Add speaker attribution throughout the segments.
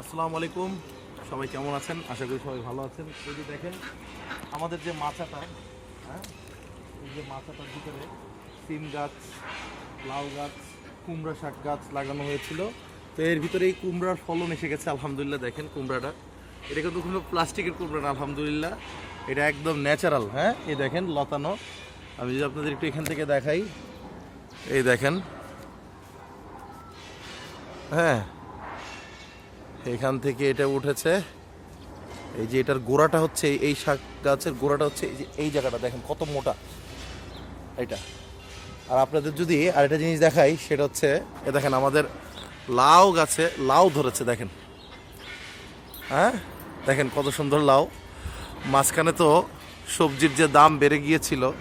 Speaker 1: আসসালামু আলাইকুম। সবাই কেমন আছেন? আশা করি সবাই ভালো আছেন। এই যে দেখেন, আমাদের যে মাচাটা হ্যাঁ এই যে মাচাটার ভিতরে সিম গাছ, লাউ গাছ, কুমড়া শাক গাছ লাগানো হয়েছিল। তো এর ভিতরে এই কুমড়ার ফলন এসে গেছে, আলহামদুলিল্লাহ দেখেন কুমড়াটা। এটা কিন্তু কোনো প্লাস্টিকের কুমড়া না, আলহামদুলিল্লাহ। এটা একদম ন্যাচারাল হ্যাঁ এই দেখেন লতানো। আমি যদি আপনাদের একটু এখান থেকে দেখাই, এই দেখেন। হ্যাঁ এখান থেকে এটা উঠেছে। এই যে এটার গোড়াটা হচ্ছে, এই- শাক গাছের গোড়াটা হচ্ছে, এই যে এই জায়গাটা দেখেন কত মোটা। এটা আর আপনাদের যদি আরেকটা জিনিস দেখাই, সেটা হচ্ছে, এ দেখেন আমাদের লাউ গাছে, লাউ ধরেছে, দেখেন। হ্যাঁ? দেখেন কত সুন্দর লাউ। মাঝখানে তো সবজির যে দাম বেড়ে গিয়েছিল,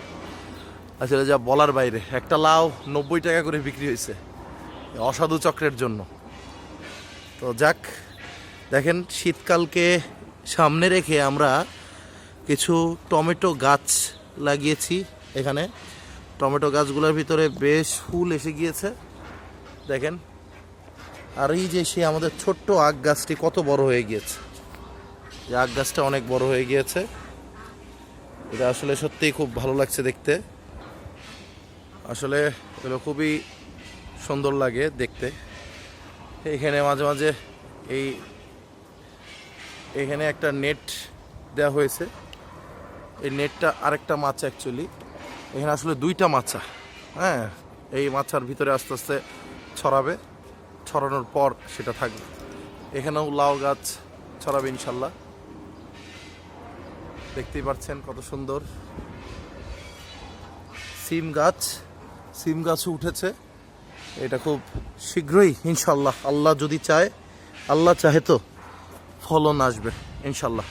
Speaker 1: আসলে যা বলার বাইরে, একটা লাউ নব্বই টাকা করে বিক্রি হয়েছে, অসাধু চক্রের জন্য। তো যাক দেখেন, শীতকালকে সামনে রেখে আমরা কিছু টমেটো গাছ লাগিয়েছি এখানে। টমেটো গাছগুলোর ভিতরে বেশ ফুল এসে গিয়েছে। দেখেন, আর এই যে সে আমাদের ছোট্ট আখ গাছটি কত বড় হয়ে গিয়েছে। যে আখ গাছটা অনেক বড় হয়ে গিয়েছে। এটা আসলে সত্যিই খুব ভালো লাগছে দেখতে। আসলে এগুলো খুবই সুন্দর লাগে দেখতে। এখানে মাঝে মাঝে এই এখানে একটা নেট দেওয়া হয়েছে। এই নেটটা আরেকটা মাছ অ্যাকচুয়ালি এখানে আসলে দুইটা মাছা হ্যাঁ? এই মাছার ভিতরে আস্তে আস্তে ছড়াবে। ছড়ানোর পর সেটা থাকবে। এখানেও লাউ গাছ ছড়াবে ইনশাল্লাহ। দেখতেই পাচ্ছেন কত সুন্দর। সিম গাছ, সিম গাছও উঠেছে। এটা খুব শীঘ্রই ইনশাল্লাহ। আল্লাহ যদি চায়, আল্লাহ চাহে তো। ফলন আসবে ইনশাল্লাহ